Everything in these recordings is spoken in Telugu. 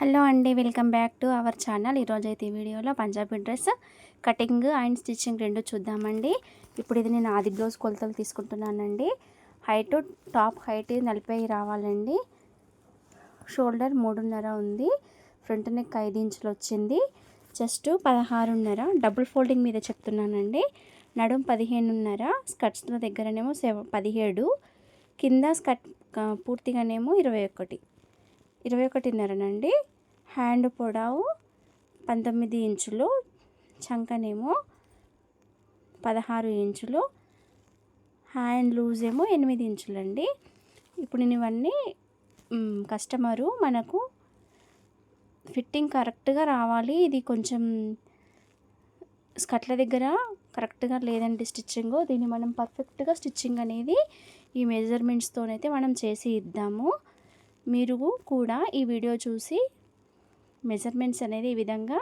హలో అండి welcome back to our channel. ఈరోజైతే ఈ వీడియోలో Punjabi dress cutting and stitching రెండు చూద్దామండి. ఇప్పుడు ఇది నేను ఆది బ్లౌజ్ కొలతలు తీసుకుంటున్నానండి. హైట్ టాప్ హైట్ నలభై రావాలండి. షోల్డర్ మూడున్నర ఉంది. ఫ్రంట్ నెక్ ఐదు ఇంచులు వచ్చింది. చెస్ట్ పదహారున్నర. డబుల్ ఫోల్డింగ్ మీద చెప్తున్నానండి. నడుం పదిహేనున్నర. స్కర్ట్స్ల దగ్గరనేమో సెవ పదిహేడు. కింద స్కర్ట్ పూర్తిగానేమో ఇరవై ఒకటి. ఇరవై ఒకటిన్నరనండి. హ్యాండ్ పొడవు పంతొమ్మిది ఇంచులు చంకనేమో పదహారు ఇంచులు హ్యాండ్ లూజ్ ఏమో ఎనిమిది ఇంచులండి. ఇప్పుడు నేను ఇవన్నీ కస్టమరు మనకు ఫిట్టింగ్ కరెక్ట్గా రావాలి. ఇది కొంచెం స్కట్ల దగ్గర కరెక్ట్గా లేదండి స్టిచ్చింగ్. దీన్ని మనం పర్ఫెక్ట్గా స్టిచ్చింగ్ అనేది ఈ మెజర్మెంట్స్తోనైతే మనం చేసి ఇద్దాము. మీరు కూడా ఈ వీడియో చూసి మెజర్మెంట్స్ అనేది ఈ విధంగా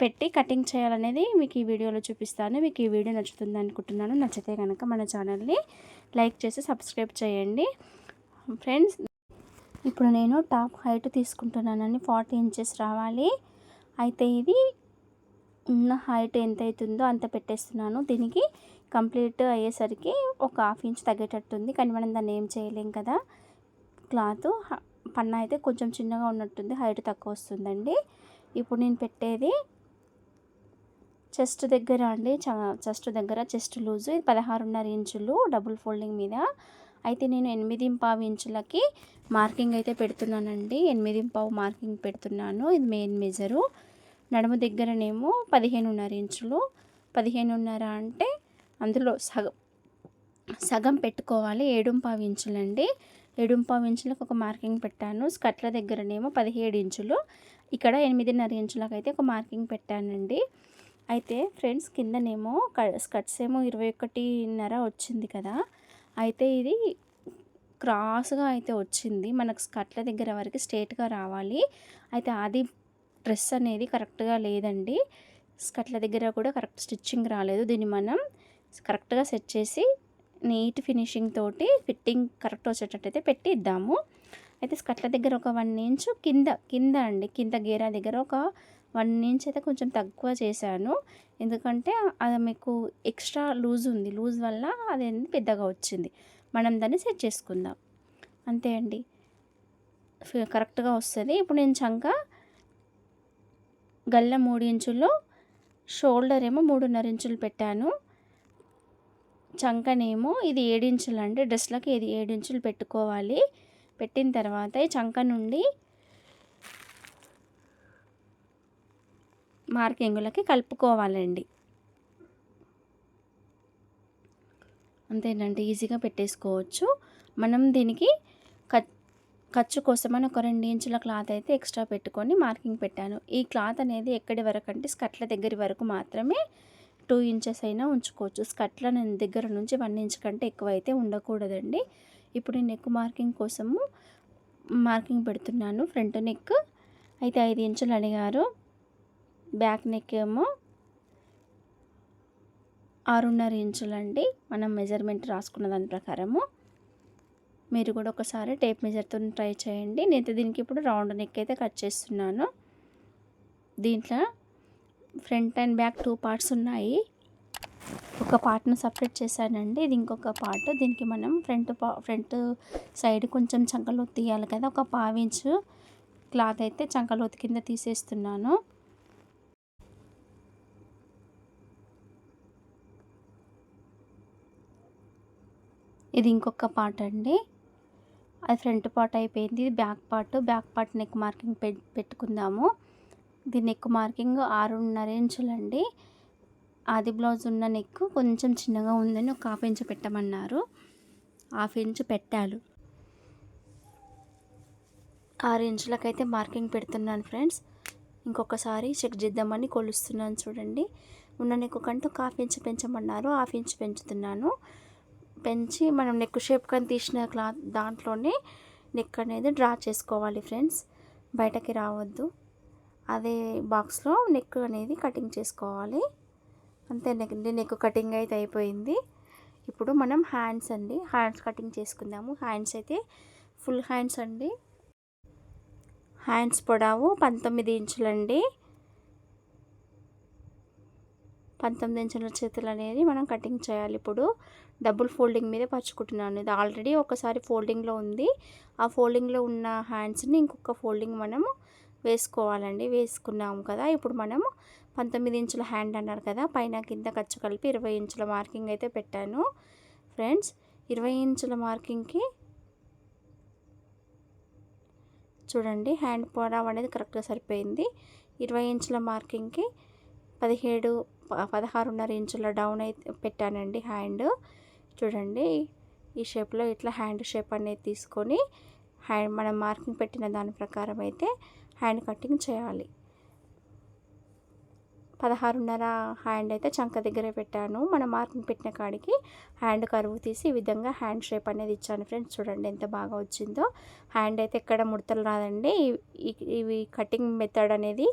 పెట్టి కటింగ్ చేయాలనేది మీకు ఈ వీడియోలో చూపిస్తాను. మీకు ఈ వీడియో నచ్చుతుంది అనుకుంటున్నాను. నచ్చితే కనుక మన ఛానల్ని లైక్ చేసి సబ్స్క్రైబ్ చేయండి. ఫ్రెండ్స్ ఇప్పుడు నేను టాప్ హైట్ తీసుకుంటున్నానండి ఫార్టీ ఇంచెస్ రావాలి. అయితే ఇది ఉన్న హైట్ ఎంత అవుతుందో అంత పెట్టేస్తున్నాను. దీనికి కంప్లీట్ అయ్యేసరికి ఒక హాఫ్ ఇంచ్ తగ్గేటట్టుంది. కానీ మనం దాన్ని ఏం చేయలేం కదా. క్లాత్ పన్న అయితే కొంచెం చిన్నగా ఉన్నట్టుంది హైట్ తక్కువ వస్తుందండి. ఇప్పుడు నేను పెట్టేది చెస్ట్ దగ్గర అండి చెస్ట్ దగ్గర చెస్ట్ లూజు ఇది పదహారున్నర ఇంచులు డబుల్ ఫోల్డింగ్ మీద. అయితే నేను ఎనిమిది పావు ఇంచులకి మార్కింగ్ అయితే పెడుతున్నానండి ఎనిమిది పావు మార్కింగ్ పెడుతున్నాను ఇది మెయిన్ మెజరు. నడుము దగ్గరనేమో పదిహేనున్నర ఇంచులు పదిహేనున్నర అంటే అందులో సగం సగం పెట్టుకోవాలి ఏడుంపావు ఇంచులండి. ఏడుంపావు ఇంచులకు ఒక మార్కింగ్ పెట్టాను. స్కట్ల దగ్గరనేమో పదిహేడు ఇంచులు. ఇక్కడ ఎనిమిదిన్నర ఇంచులకు అయితే ఒక మార్కింగ్ పెట్టానండి. అయితే ఫ్రెండ్స్ కిందనేమో స్కట్స్ ఏమో ఇరవై ఒకటిన్నర వచ్చింది కదా. అయితే ఇది క్రాస్గా అయితే వచ్చింది. మనకు స్కట్ల దగ్గర వరకు స్ట్రేట్గా రావాలి. అయితే అది డ్రెస్ అనేది కరెక్ట్గా లేదండి. స్కట్ల దగ్గర కూడా కరెక్ట్ స్టిచ్చింగ్ రాలేదు. దీన్ని మనం కరెక్ట్గా సెట్ చేసి నీట్ ఫినిషింగ్ తోటి ఫిట్టింగ్ కరెక్ట్ వచ్చేటట్టయితే పెట్టి ఇద్దాము అయితే స్కట్ల దగ్గర ఒక వన్ ఇంచ్ కింద కింద అండి కింద గేరా దగ్గర ఒక వన్ ఇంచ్ అయితే కొంచెం తక్కువ చేశాను. ఎందుకంటే అది మీకు ఎక్స్ట్రా లూజ్ ఉంది. లూజ్ వల్ల అది పెద్దగా వచ్చింది. మనం దాన్ని సెట్ చేసుకుందాం. అంతే అండి. కరెక్ట్గా వస్తుంది. ఇప్పుడు నేను చంక గల్ల మూడు ఇంచులు షోల్డర్ ఏమో మూడున్నర ఇంచులు పెట్టాను. చంకనేమో ఇది ఏడించులు అండి డ్రెస్లకి ఇది ఏడించులు పెట్టుకోవాలి. పెట్టిన తర్వాత ఈ చంక నుండి మార్కింగులకి కలుపుకోవాలండి. అంతేనండి ఈజీగా పెట్టేసుకోవచ్చు. మనం దీనికి ఖర్చు కోసమని ఒక రెండు ఇంచుల క్లాత్ అయితే ఎక్స్ట్రా పెట్టుకొని మార్కింగ్ పెట్టాను. ఈ క్లాత్ అనేది ఎక్కడి వరకు అంటే స్కట్ల దగ్గర వరకు మాత్రమే టూ ఇంచెస్ అయినా ఉంచుకోవచ్చు. స్కట్ల దగ్గర నుంచి వన్ ఇంచ్ కంటే ఎక్కువ అయితే ఉండకూడదండి. ఇప్పుడు నెక్ మార్కింగ్ కోసము మార్కింగ్ పెడుతున్నాను. ఫ్రంట్ నెక్ అయితే ఐదు ఇంచులు అడిగారు. బ్యాక్ నెక్ ఏమో ఆరున్నర ఇంచులండి. మనం మెజర్మెంట్ రాసుకున్న దాని ప్రకారము. మీరు కూడా ఒకసారి టేప్ మెజర్తో ట్రై చేయండి. నేను దీనికి ఇప్పుడు రౌండ్ నెక్ అయితే కట్ చేస్తున్నాను. దీంట్లో front and back two parts ఉన్నాయి. ఒక పార్ట్ను సపరేట్ చేశానండి. ఇది ఇంకొక పార్ట్. దీనికి మనం ఫ్రంట్ పా ఫ్రంట్ సైడ్ కొంచెం చంకలోతు తీయాలి కదా. ఒక పావించు క్లాత్ అయితే చంకలోతు కింద తీసేస్తున్నాను. ఇది ఇంకొక పార్ట్ అండి. అది ఫ్రంట్ పార్ట్ అయిపోయింది. ఇది back part. Back part neck marking పెట్టుకుందాము. దీని నెక్ మార్కింగ్ ఆరున్నర ఇంచులండి. ఆది బ్లౌజ్ ఉన్న నెక్ కొంచెం చిన్నగా ఉందని ఒక హాఫ్ ఇంచు పెట్టమన్నారు. హాఫ్ ఇంచు పెట్టాలి. ఆరు ఇంచులకైతే మార్కింగ్ పెడుతున్నాను ఫ్రెండ్స్. ఇంకొకసారి చెక్ చేద్దామని కొలుస్తున్నాను చూడండి. ఉన్న నెక్ కంటూ ఒక హాఫ్ ఇంచు పెంచమన్నారు. హాఫ్ ఇంచు పెంచుతున్నాను. పెంచి మనం నెక్ షేప్ కానీ తీసిన క్లాత్ దాంట్లోనే నెక్ అనేది డ్రా చేసుకోవాలి ఫ్రెండ్స్. బయటకి రావద్దు. అదే బాక్స్లో నెక్ అనేది కటింగ్ చేసుకోవాలి. అంతే నెక్ నెక్ కటింగ్ అయితే అయిపోయింది. ఇప్పుడు మనం హ్యాండ్స్ అండి హ్యాండ్స్ కటింగ్ చేసుకుందాము. హ్యాండ్స్ అయితే ఫుల్ హ్యాండ్స్ అండి. హ్యాండ్స్ పొడవు పంతొమ్మిది ఇంచులండి. పంతొమ్మిది ఇంచుల చేతులు అనేది మనం కటింగ్ చేయాలి. ఇప్పుడు డబుల్ ఫోల్డింగ్ మీద పరుచుకుంటున్నాను. ఇది ఆల్రెడీ ఒకసారి ఫోల్డింగ్లో ఉంది. ఆ ఫోల్డింగ్లో ఉన్న హ్యాండ్స్ని ఇంకొక ఫోల్డింగ్ మనము వేసుకోవాలండి. వేసుకున్నాము కదా. ఇప్పుడు మనము పంతొమ్మిది ఇంచుల హ్యాండ్ అన్నారు కదా. పైన కింద ఖర్చు కలిపి ఇరవై ఇంచుల మార్కింగ్ అయితే పెట్టాను. ఫ్రెండ్స్ ఇరవై ఇంచుల మార్కింగ్కి చూడండి హ్యాండ్ పొడవు అనేది కరెక్ట్గా సరిపోయింది. ఇరవై ఇంచుల మార్కింగ్కి పదిహేడు పదహారున్నర ఇంచుల డౌన్ అయితే పెట్టానండి హ్యాండ్. చూడండి ఈ షేప్లో ఇట్లా హ్యాండ్ షేప్ అనేది తీసుకొని హ్యాండ్ మనం మార్కింగ్ పెట్టిన దాని ప్రకారం అయితే హ్యాండ్ కటింగ్ చేయాలి. పదహారున్నర హ్యాండ్ అయితే చంక దగ్గరే పెట్టాను. మనం మార్కింగ్ పెట్టిన కాడికి హ్యాండ్ కరువు తీసి ఈ విధంగా హ్యాండ్ షేప్ అనేది ఇచ్చాను ఫ్రెండ్స్. చూడండి ఎంత బాగా వచ్చిందో. హ్యాండ్ అయితే ఎక్కడ ముడతలు రాదండి. ఇవి కటింగ్ మెథడ్ అనేది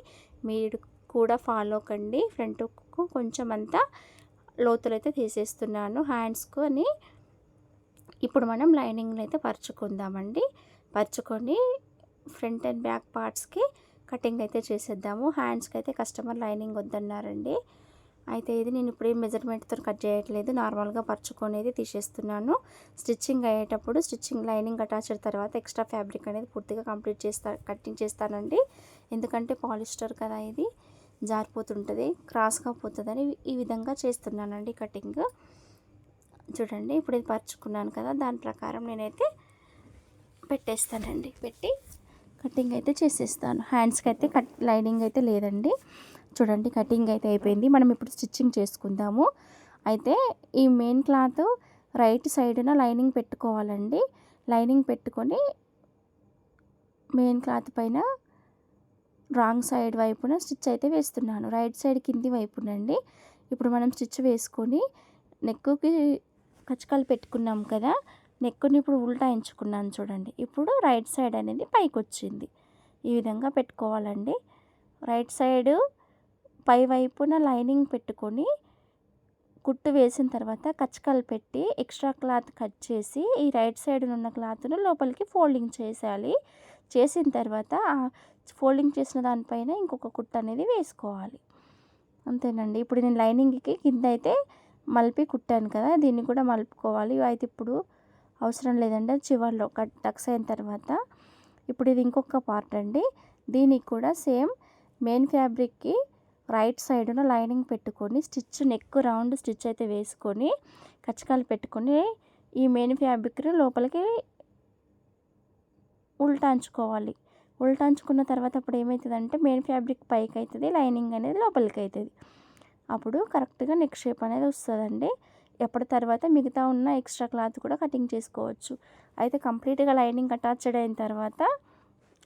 మీరు కూడా ఫాలో కండి. ఫ్రంట్కు కొంచెం అంతా లోతులు అయితే తీసేస్తున్నాను. హ్యాండ్స్కు అని ఇప్పుడు మనం లైనింగ్ని అయితే పరుచుకుందామండి. పరుచుకొని ఫ్రంట్ అండ్ బ్యాక్ పార్ట్స్కి కటింగ్ అయితే చేసేద్దాము. హ్యాండ్స్కి అయితే కస్టమర్ లైనింగ్ వద్దన్నారండి. అయితే ఇది నేను ఇప్పుడు మెజర్మెంట్తో కట్ చేయట్లేదు. నార్మల్గా పరుచుకునేది తీసేస్తున్నాను. స్టిచ్చింగ్ అయ్యేటప్పుడు స్టిచ్చింగ్ లైనింగ్ అటాచ్డ్ తర్వాత ఎక్స్ట్రా ఫ్యాబ్రిక్ అనేది పూర్తిగా కంప్లీట్ చేస్తా కటింగ్ చేస్తానండి. ఎందుకంటే పాలిస్టర్ కదా ఇది. జారిపోతుంటుంది. క్రాస్గా పోతుందని ఈ విధంగా చేస్తున్నానండి కటింగ్. చూడండి ఇప్పుడు ఇది పరుచుకున్నాను కదా దాని ప్రకారం నేనైతే పెట్టేస్తానండి. పెట్టి కటింగ్ అయితే చేసేస్తాను. హ్యాండ్స్కి అయితే కట్ లైనింగ్ అయితే లేదండి. చూడండి కటింగ్ అయితే అయిపోయింది. మనం ఇప్పుడు స్టిచ్చింగ్ చేసుకుందాము. అయితే ఈ మెయిన్ క్లాత్ రైట్ సైడ్న లైనింగ్ పెట్టుకోవాలండి. లైనింగ్ పెట్టుకొని మెయిన్ క్లాత్ పైన రాంగ్ సైడ్ వైపున స్టిచ్ అయితే వేస్తున్నాను. రైట్ సైడ్ కింది వైపునండి. ఇప్పుడు మనం స్టిచ్ వేసుకొని నెక్కుకి కచ్చకాలు పెట్టుకున్నాం కదా నెక్కుని ఇప్పుడు ఉల్టా ఎంచుకున్నాను చూడండి. ఇప్పుడు రైట్ సైడ్ అనేది పైకి వచ్చింది ఈ విధంగా పెట్టుకోవాలండి. రైట్ సైడ్ పై వైపున లైనింగ్ పెట్టుకొని కుట్టు వేసిన తర్వాత కచ్చకాలు పెట్టి ఎక్స్ట్రా క్లాత్ కట్ చేసి ఈ రైట్ సైడ్ ఉన్న క్లాత్ను లోపలికి ఫోల్డింగ్ చేసేయాలి. చేసిన తర్వాత ఫోల్డింగ్ చేసిన దానిపైన ఇంకొక కుట్టు అనేది వేసుకోవాలి. అంతేనండి. ఇప్పుడు నేను లైనింగ్కి కింద అయితే మలిపి కుట్టాను కదా దీన్ని కూడా మలుపుకోవాలి. అయితే ఇప్పుడు అవసరం లేదండి. చివర్లో కట్ టక్స్ అయిన తర్వాత ఇప్పుడు ఇది ఇంకొక పార్ట్ అండి. దీనికి కూడా సేమ్ మెయిన్ ఫ్యాబ్రిక్కి రైట్ సైడ్న లైనింగ్ పెట్టుకొని స్టిచ్ నెక్ రౌండ్ స్టిచ్ అయితే వేసుకొని కచ్చకాలు పెట్టుకొని ఈ మెయిన్ ఫ్యాబ్రిక్ని లోపలికి ఉల్టాంచుకోవాలి. ఉల్టాంచుకున్న తర్వాత అప్పుడు ఏమవుతుందంటే మెయిన్ ఫ్యాబ్రిక్ పైకి అవుతుంది లైనింగ్ అనేది లోపలికి అవుతుంది అప్పుడు కరెక్ట్గా నెక్ షేప్ అనేది వస్తుందండి. ఎప్పటి తర్వాత మిగతా ఉన్న ఎక్స్ట్రా క్లాత్ కూడా కటింగ్ చేసుకోవచ్చు. అయితే కంప్లీట్గా లైనింగ్ అటాచ్డ్ అయిన తర్వాత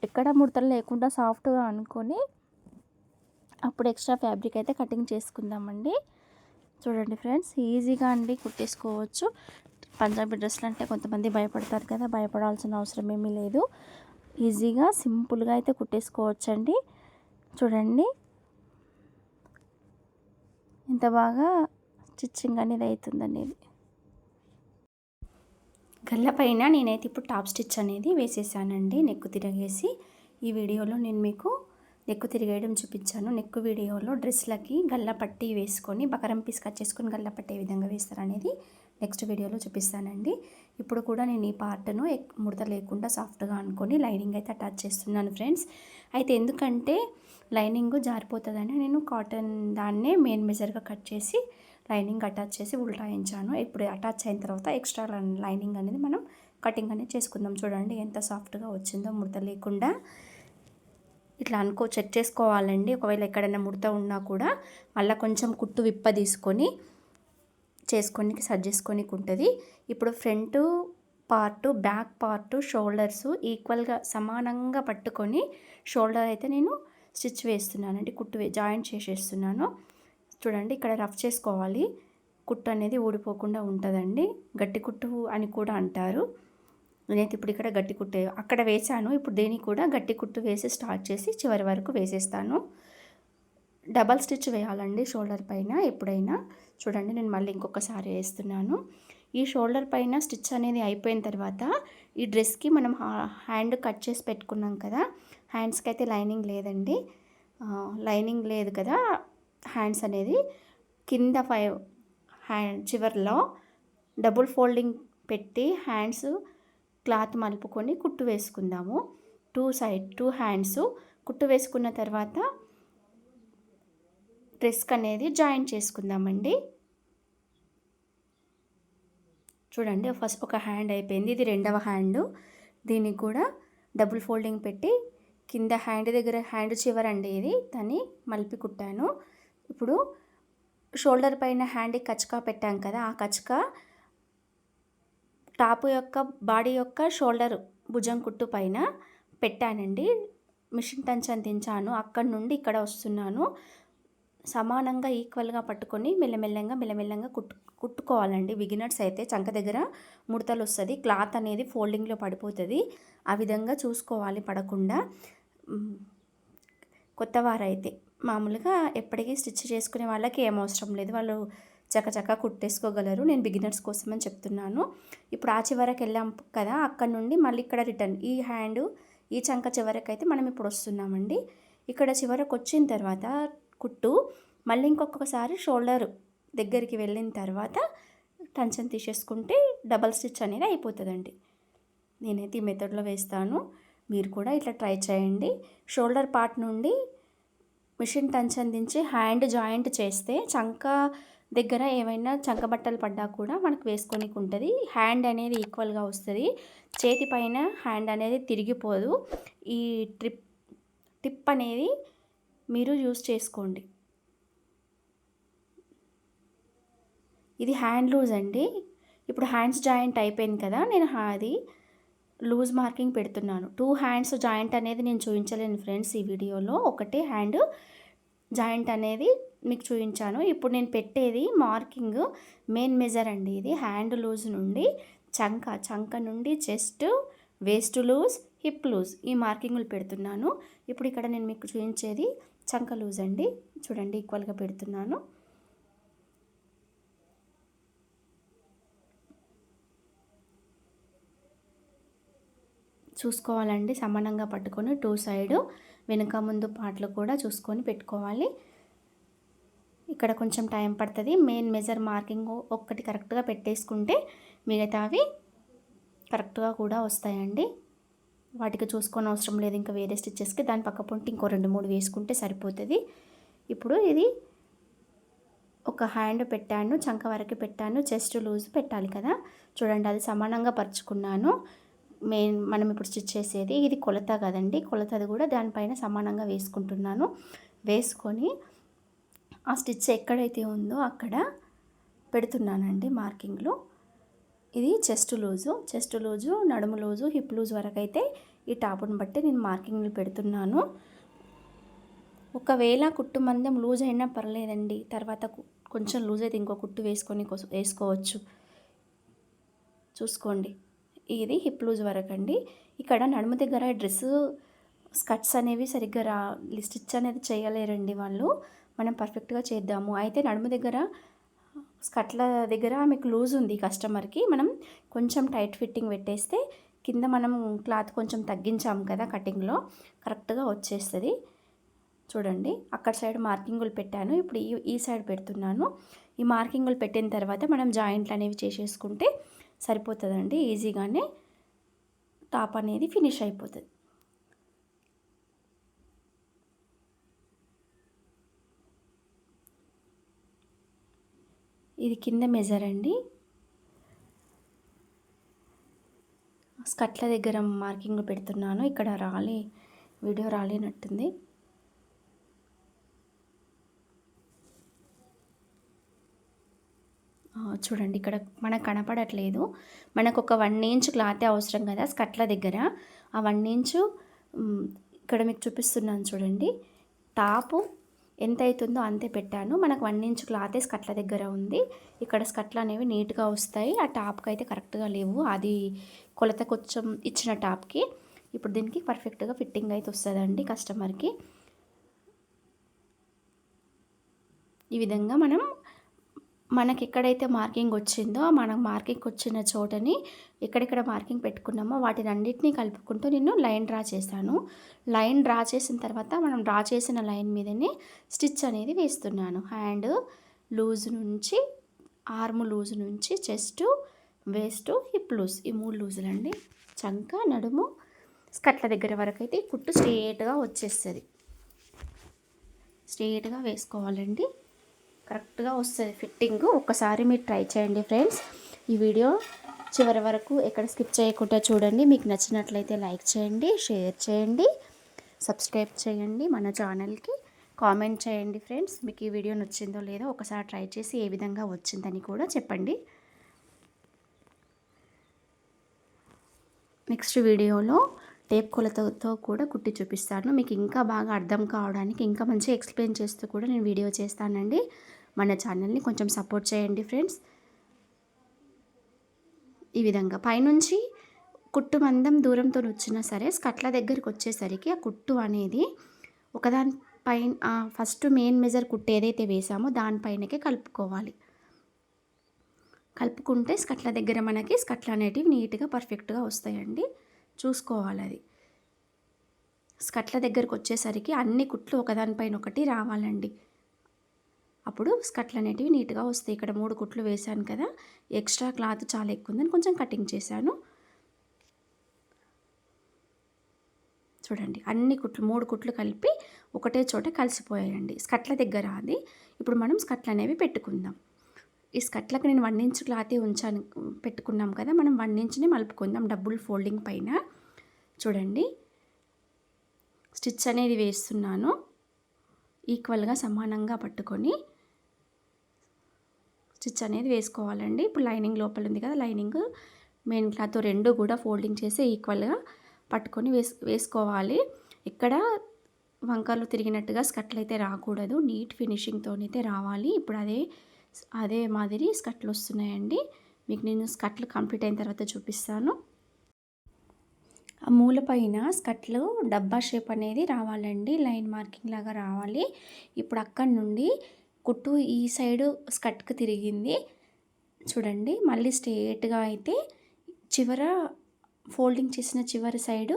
ఎక్కడ ముడతలు లేకుండా సాఫ్ట్గా అనుకొని అప్పుడు ఎక్స్ట్రా ఫ్యాబ్రిక్ అయితే కటింగ్ చేసుకుందామండి. చూడండి ఫ్రెండ్స్ ఈజీగా అండి కుట్టేసుకోవచ్చు. పంజాబీ డ్రెస్లు అంటే కొంతమంది భయపడతారు కదా భయపడాల్సిన అవసరం ఏమీ లేదు. ఈజీగా సింపుల్గా అయితే కుట్టేసుకోవచ్చండి. చూడండి. ఎంత బాగా స్టిచ్చింగ్ అనేది అవుతుంది అనేది. గల్లపైన నేనైతే ఇప్పుడు టాప్ స్టిచ్ అనేది వేసేసానండి. నెక్కు తిరిగేసి ఈ వీడియోలో నేను మీకు నెక్కు తిరిగేయడం చూపించాను. నెక్కు వీడియోలో డ్రెస్లకి గల్ల పట్టి వేసుకొని బకరం పీస్ కట్ చేసుకొని గల్ల పట్టే విధంగా వేస్తారనేది నెక్స్ట్ వీడియోలో చూపిస్తానండి. ఇప్పుడు కూడా నేను ఈ పార్ట్ను ముడత లేకుండా సాఫ్ట్గా అనుకొని లైనింగ్ అయితే అటాచ్ చేస్తున్నాను ఫ్రెండ్స్. అయితే ఎందుకంటే లైనింగ్ జారిపోతుందని నేను కాటన్ దాన్నే మెయిన్ మెజర్గా కట్ చేసి లైనింగ్ అటాచ్ చేసి ఉల్టాయించాను. ఇప్పుడు అటాచ్ అయిన తర్వాత ఎక్స్ట్రా లైనింగ్ అనేది మనం కటింగ్ అనేది చేసుకుందాం. చూడండి ఎంత సాఫ్ట్గా వచ్చిందో ముడత లేకుండా. ఇట్లా అనుకో చెక్ చేసుకోవాలండి. ఒకవేళ ఎక్కడైనా ముడత ఉన్నా కూడా మళ్ళీ కొంచెం కుట్టు విప్ప తీసుకొని చేసుకొని సర్జ్ చేసుకొని ఉంటుంది. ఇప్పుడు front part back part shoulders ఈక్వల్గా సమానంగా పట్టుకొని షోల్డర్ అయితే నేను స్టిచ్ వేస్తున్నానండి. కుట్టు జాయింట్ చేసేస్తున్నాను. చూడండి ఇక్కడ రఫ్ చేసుకోవాలి. కుట్టు అనేది ఊడిపోకుండా ఉంటుందండి. గట్టి కుట్టు అని కూడా అంటారు. నేనైతే ఇప్పుడు ఇక్కడ గట్టి కుట్టు అక్కడ వేసాను ఇప్పుడు దేనికి కూడా గట్టి కుట్టు వేసి స్టార్ట్ చేసి చివరి వరకు వేసేస్తాను. డబల్ స్టిచ్ వేయాలండి షోల్డర్ పైన ఎప్పుడైనా. చూడండి నేను మళ్ళీ ఇంకొకసారి వేస్తున్నాను. ఈ షోల్డర్ పైన స్టిచ్ అనేది అయిపోయిన తర్వాత ఈ డ్రెస్కి మనం హ్యాండ్ కట్ చేసి పెట్టుకున్నాం కదా హ్యాండ్స్కి అయితే లైనింగ్ లేదండి. లైనింగ్ లేదు కదా. హ్యాండ్స్ అనేది కింద ఫైవ్ హ్యాండ్ చివర్లో డబుల్ ఫోల్డింగ్ పెట్టి హ్యాండ్స్ క్లాత్ మలుపుకొని కుట్టు వేసుకుందాము. టూ సైడ్ టూ హ్యాండ్స్ కుట్టు వేసుకున్న తర్వాత డ్రెస్క్ అనేది జాయిన్ చేసుకుందామండి. చూడండి ఫస్ట్ ఒక హ్యాండ్ అయిపోయింది. ఇది రెండవ హ్యాండ్. దీనికి కూడా డబుల్ ఫోల్డింగ్ పెట్టి కింద హ్యాండ్ దగ్గర హ్యాండ్ చివరండి ఇది. దాన్ని మలిపి కుట్టాను. ఇప్పుడు షోల్డర్ పైన హ్యాండ్కి కచ్చకా పెట్టాం కదా ఆ కచక టాపు యొక్క బాడీ యొక్క షోల్డర్ భుజం కుట్టు పైన పెట్టానండి. మిషన్ టంచ్ దించాను. అక్కడి నుండి ఇక్కడ వస్తున్నాను. సమానంగా ఈక్వల్గా పట్టుకొని మెల్లమెల్లంగా మెల్లమెల్లంగా కుట్టు కుట్టుకోవాలండి. బిగినర్స్ అయితే చంక దగ్గర ముడతలు వస్తుంది. క్లాత్ అనేది ఫోల్డింగ్లో పడిపోతుంది. ఆ విధంగా చూసుకోవాలి పడకుండా. కొత్తవారైతే మామూలుగా ఎప్పటికీ స్టిచ్ చేసుకునే వాళ్ళకి ఏం అవసరం లేదు. వాళ్ళు చకచక కుట్టేసుకోగలరు. నేను బిగినర్స్ కోసం అని చెప్తున్నాను. ఇప్పుడు ఆ చివరకు వెళ్ళాం కదా అక్కడ నుండి మళ్ళీ ఇక్కడ రిటర్న్. ఈ హ్యాండ్ ఈ చంక చివరకు అయితే మనం ఇప్పుడు వస్తున్నామండి. ఇక్కడ చివరకు వచ్చిన తర్వాత కుట్టు మళ్ళీ ఇంకొకసారి షోల్డర్ దగ్గరికి వెళ్ళిన తర్వాత టెన్షన్ తీసేసుకుంటే డబల్ స్టిచ్ అనేది అయిపోతుందండి. నేనైతే ఈ మెథడ్లో వేస్తాను. మీరు కూడా ఇట్లా ట్రై చేయండి. షోల్డర్ పార్ట్ నుండి మిషన్ టంచ్ దించి హ్యాండ్ జాయింట్ చేస్తే చంక దగ్గర ఏమైనా చంక బట్టలు పడ్డా కూడా మనకు వేసుకొనికి ఉంటుంది. హ్యాండ్ అనేది ఈక్వల్గా వస్తుంది. చేతి పైన హ్యాండ్ అనేది తిరిగిపోదు. ఈ ట్రిప్ టిప్ అనేది మీరు యూస్ చేసుకోండి. ఇది హ్యాండ్ లూజ్ అండి. ఇప్పుడు హ్యాండ్స్ జాయింట్ అయిపోయింది కదా నేను అది లూజ్ మార్కింగ్ పెడుతున్నాను. టూ హ్యాండ్స్ జాయింట్ అనేది నేను చూపించలేను ఫ్రెండ్స్ ఈ వీడియోలో. ఒకటే హ్యాండ్ జాయింట్ అనేది మీకు చూపించాను ఇప్పుడు నేను పెట్టేది మార్కింగ్ మెయిన్ మెజర్ అండి ఇది. హ్యాండ్ లూజ్ నుండి చంక చంక నుండి chest waist loose hip loose ఈ మార్కింగ్లు పెడుతున్నాను. ఇప్పుడు ఇక్కడ నేను మీకు చూపించేది చంక లూజ్ అండి. చూడండి ఈక్వల్గా పెడుతున్నాను. చూసుకోవాలండి. సమానంగా పట్టుకొని టూ సైడ్ వెనుక ముందు పాటలు కూడా చూసుకొని పెట్టుకోవాలి. ఇక్కడ కొంచెం టైం పడుతుంది. మెయిన్ మెజర్ మార్కింగ్ ఒక్కటి కరెక్ట్గా పెట్టేసుకుంటే మిగతావి కరెక్ట్గా కూడా వస్తాయండి. వాటికి చూసుకొని అవసరం లేదు. ఇంకా వేరే స్టిచ్చెస్కి దాని పక్క పొంటి ఇంకో రెండు మూడు వేసుకుంటే సరిపోతుంది. ఇప్పుడు ఇది ఒక హ్యాండ్ పెట్టాను చంక వరకు పెట్టాను చెస్ట్ లూజ్ పెట్టాలి కదా. చూడండి అది సమానంగా పరుచుకున్నాను. మెయిన్ మనం ఇప్పుడు స్టిచ్ చేసేది ఇది కొలత కదండి. కొలతది కూడా దానిపైన సమానంగా వేసుకుంటున్నాను. వేసుకొని ఆ స్టిచ్ ఎక్కడైతే ఉందో అక్కడ పెడుతున్నానండి మార్కింగ్లో. ఇది చెస్ట్ లూజు. చెస్ట్ లూజు నడుము లూజు హిప్ లూజ్ వరకు అయితే ఈ టాపును బట్టి నేను మార్కింగ్లు పెడుతున్నాను. ఒకవేళ కుట్టు మందం లూజ్ అయినా పర్లేదండి. తర్వాత కొంచెం లూజ్ అయితే ఇంకో కుట్టు వేసుకొని వేసుకోవచ్చు. చూసుకోండి. ఇది హిప్ లూజ్ వరకు అండి ఇక్కడ నడుము దగ్గర డ్రెస్ స్కర్ట్స్ అనేవి సరిగ్గా రా స్టిచ్ అనేది చేయలేరండి వాళ్ళు. మనం పర్ఫెక్ట్గా చేద్దాము. అయితే నడుము దగ్గర స్కట్ల దగ్గర మీకు లూజ్ ఉంది కస్టమర్కి. మనం కొంచెం టైట్ ఫిట్టింగ్ పెట్టేస్తే కింద మనం క్లాత్ కొంచెం తగ్గించాము కదా కటింగ్లో కరెక్ట్గా వచ్చేస్తుంది. చూడండి అక్కడ సైడ్ మార్కింగులు పెట్టాను. ఇప్పుడు ఈ ఈ సైడ్ పెడుతున్నాను. ఈ మార్కింగులు పెట్టిన తర్వాత మనం జాయింట్లు అనేవి చేసేసుకుంటే సరిపోతుందండి ఈజీగానే టాప్ అనేది ఫినిష్ అయిపోతుంది. ఇది కింద మెజర్ అండి. స్కట్ల దగ్గర మార్కింగ్ పెడుతున్నాను. ఇక్కడ రాలి వీడియో రాలేనట్టుంది. చూడండి ఇక్కడ మనకు కనపడట్లేదు. మనకు ఒక వన్ ఇంచ్ క్లాతే అవసరం కదా స్కట్ల దగ్గర. ఆ వన్ ఇంచు ఇక్కడ మీకు చూపిస్తున్నాను చూడండి. టాపు ఎంత అవుతుందో అంతే పెట్టాను. మనకు వన్ ఇంచ్ క్లాతే స్కట్ల దగ్గర ఉంది. ఇక్కడ స్కట్లు అనేవి నీట్గా వస్తాయి. ఆ టాప్కి అయితే కరెక్ట్గా లేవు. అది కొలత కొంచెం ఇచ్చిన టాప్కి. ఇప్పుడు దీనికి పర్ఫెక్ట్గా ఫిట్టింగ్ అయితే వస్తుందండి కస్టమర్కి ఈ విధంగా మనం మనకి ఎక్కడైతే మార్కింగ్ వచ్చిందో మనం మార్కింగ్ వచ్చిన చోటని ఎక్కడెక్కడ మార్కింగ్ పెట్టుకున్నామో వాటిని అన్నిటినీ కలుపుకుంటూ నేను లైన్ డ్రా చేశాను లైన్ డ్రా చేసిన తర్వాత మనం డ్రా చేసిన లైన్ మీదనే స్టిచ్ అనేది వేస్తున్నాను. హ్యాండ్ లూజ్ నుంచి ఆర్మ్ లూజ్ నుంచి చెస్ట్ వేస్ట్ హిప్ లూజ్ ఈ మూడు లూజులండి. చంక నడుము స్కట్ల దగ్గర వరకు అయితే కుట్టు స్ట్రేట్గా వచ్చేస్తుంది. స్ట్రేట్గా వేసుకోవాలండి. కరెక్ట్గా వస్తుంది ఫిట్టింగ్. ఒక్కసారి మీరు ట్రై చేయండి ఫ్రెండ్స్. ఈ వీడియో చివరి వరకు ఎక్కడ స్కిప్ చేయకుండా చూడండి. మీకు నచ్చినట్లయితే లైక్ చేయండి షేర్ చేయండి సబ్స్క్రైబ్ చేయండి మన ఛానల్కి. కామెంట్ చేయండి ఫ్రెండ్స్. మీకు ఈ వీడియో నచ్చిందో లేదో ఒకసారి ట్రై చేసి ఏ విధంగా వచ్చిందని కూడా చెప్పండి. నెక్స్ట్ వీడియోలో టేప్ కొలతతో కూడా కుట్టి చూపిస్తాను. మీకు ఇంకా బాగా అర్థం కావడానికి ఇంకా మంచిగా ఎక్స్ప్లెయిన్ చేస్తూ కూడా నేను వీడియో చేస్తానండి. మన ఛానల్ని కొంచెం సపోర్ట్ చేయండి ఫ్రెండ్స్. ఈ విధంగా పైనుంచి కుట్టు మందం దూరంతో వచ్చినా సరే స్కట్ల దగ్గరికి వచ్చేసరికి ఆ కుట్టు అనేది ఒకదాని పైన ఫస్ట్ మెయిన్ మెజర్ కుట్టు ఏదైతే వేసామో దానిపైనకే కలుపుకోవాలి. కలుపుకుంటే స్కట్ల దగ్గర మనకి స్కట్లు అనేటివి నీట్గా పర్ఫెక్ట్గా వస్తాయండి. చూసుకోవాలి అది. స్కట్ల దగ్గరకు వచ్చేసరికి అన్ని కుట్లు ఒకదానిపైన ఒకటి రావాలండి. అప్పుడు స్కట్లు అనేటివి నీట్గా వస్తాయి. ఇక్కడ మూడు కుట్లు వేశాను కదా ఎక్స్ట్రా క్లాత్ చాలా ఎక్కువ ఉందని కొంచెం కటింగ్ చేశాను. చూడండి అన్ని కుట్లు మూడు కుట్లు కలిపి ఒకటే చోట కలిసిపోయాయండి. స్కట్ల దగ్గర అది. ఇప్పుడు మనం స్కట్లు అనేవి పెట్టుకుందాం. ఈ స్కట్లకు నేను వన్ ఇంచ్ క్లాతే ఉంచాను పెట్టుకున్నాం కదా మనం వన్ ఇంచ్ని మలుపుకుందాం డబుల్ ఫోల్డింగ్ పైన. చూడండి స్టిచ్ అనేది వేస్తున్నాను. ఈక్వల్గా సమానంగా పట్టుకొని స్టిచ్ అనేది వేసుకోవాలండి. ఇప్పుడు లైనింగ్ లోపల ఉంది కదా లైనింగ్ మెయిన్ క్లాత్ రెండు కూడా ఫోల్డింగ్ చేసి ఈక్వల్గా పట్టుకొని వేస్ వేసుకోవాలి. ఇక్కడ వంకర్లు తిరిగినట్టుగా స్కట్లు అయితే రాకూడదు. నీట్ ఫినిషింగ్తో అయితే రావాలి. ఇప్పుడు అదే అదే మాదిరి స్కట్లు వస్తున్నాయండి. మీకు నేను స్కట్లు కంప్లీట్ అయిన తర్వాత చూపిస్తాను. ఆ మూల పైన స్కట్లు డబ్బా షేప్ అనేది రావాలండి. లైన్ మార్కింగ్ లాగా రావాలి. ఇప్పుడు అక్కడి నుండి కుట్టు ఈ సైడు స్కట్కి తిరిగింది. చూడండి మళ్ళీ స్ట్రేట్గా అయితే చివర ఫోల్డింగ్ చేసిన చివరి సైడు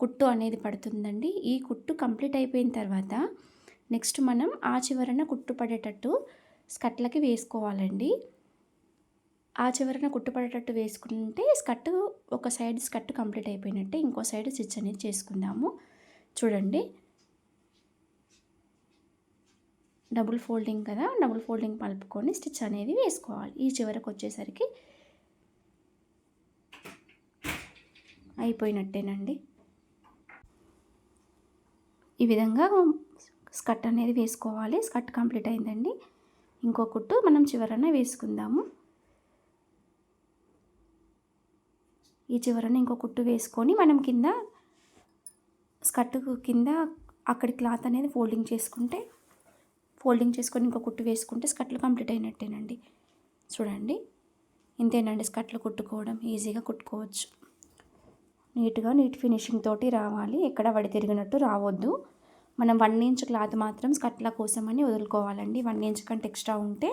కుట్టు అనేది పడుతుందండి. ఈ కుట్టు కంప్లీట్ అయిపోయిన తర్వాత నెక్స్ట్ మనం ఆ చివరన కుట్టు పడేటట్టు స్కట్లకి వేసుకోవాలండి. ఆ చివరన కుట్టుపడేటట్టు వేసుకుంటే స్కర్ట్ ఒక సైడ్ స్కర్ట్ కంప్లీట్ అయిపోయినట్టే ఇంకో సైడ్ స్టిచ్ అనేది చేసుకుందాము. చూడండి డబుల్ ఫోల్డింగ్ కదా డబుల్ ఫోల్డింగ్ పలుపుకొని స్టిచ్ అనేది వేసుకోవాలి. ఈ చివరకు వచ్చేసరికి అయిపోయినట్టేనండి. ఈ విధంగా స్కర్ట్ అనేది వేసుకోవాలి. స్కర్ట్ కంప్లీట్ అయిందండి. ఇంకో కుట్టు మనం చివరన వేసుకుందాము. ఈ చివరన ఇంకో కుట్టు వేసుకొని మనం కింద స్కర్ట్ కింద అక్కడి క్లాత్ అనేది ఫోల్డింగ్ చేసుకుంటే ఫోల్డింగ్ చేసుకొని ఇంకో కుట్టు వేసుకుంటే స్కట్లు కంప్లీట్ అయినట్టేనండి. చూడండి. ఇంతేనండి స్కర్ట్లు కుట్టుకోవడం. ఈజీగా కుట్టుకోవచ్చు. నీట్గా నీట్ ఫినిషింగ్ తోటి రావాలి. ఎక్కడ వడి తిరిగినట్టు రావద్దు. మనం వన్ ఇంచ్ క్లాత్ మాత్రం స్కట్ల కోసమని వదులుకోవాలండి. వన్ ఇంచ్ కంటే ఎక్స్ట్రా ఉంటే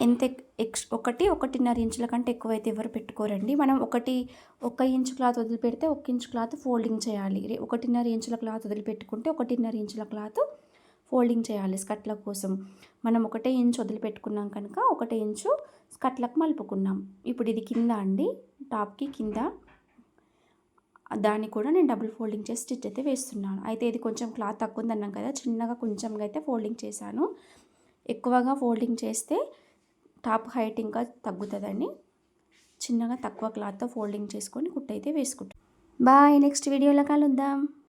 ఎంత ఎక్స్ ఒకటి ఒకటిన్నర ఇంచుల కంటే ఎక్కువైతే ఎవరు పెట్టుకోరండి. మనం ఒకటి ఒక ఇంచు క్లాత్ వదిలిపెడితే ఒక ఇంచు క్లాత్ ఫోల్డింగ్ చేయాలి. ఒకటిన్నర ఇంచుల క్లాత్ వదిలిపెట్టుకుంటే ఒకటిన్నర ఇంచుల క్లాత్ ఫోల్డింగ్ చేయాలి స్కట్ల కోసం. మనం ఒకటే ఇంచు వదిలిపెట్టుకున్నాం కనుక ఒకటే ఇంచు స్కట్లకు మలుపుకున్నాం. ఇప్పుడు ఇది కింద అండి టాప్కి కింద. దాన్ని కూడా నేను డబుల్ ఫోల్డింగ్ చేసి స్టిచ్ అయితే వేస్తున్నాను. అయితే ఇది కొంచెం క్లాత్ తక్కువ ఉందన్నాం కదా చిన్నగా కొంచెంగా అయితే ఫోల్డింగ్ చేశాను. ఎక్కువగా ఫోల్డింగ్ చేస్తే టాప్ హైట్ ఇంకా తగ్గుతుందని చిన్నగా తక్కువ క్లాత్తో ఫోల్డింగ్ చేసుకొని కుట్టయితే వేసుకుంటాం. బాయ్ నెక్స్ట్ వీడియోలో కలుద్దాం.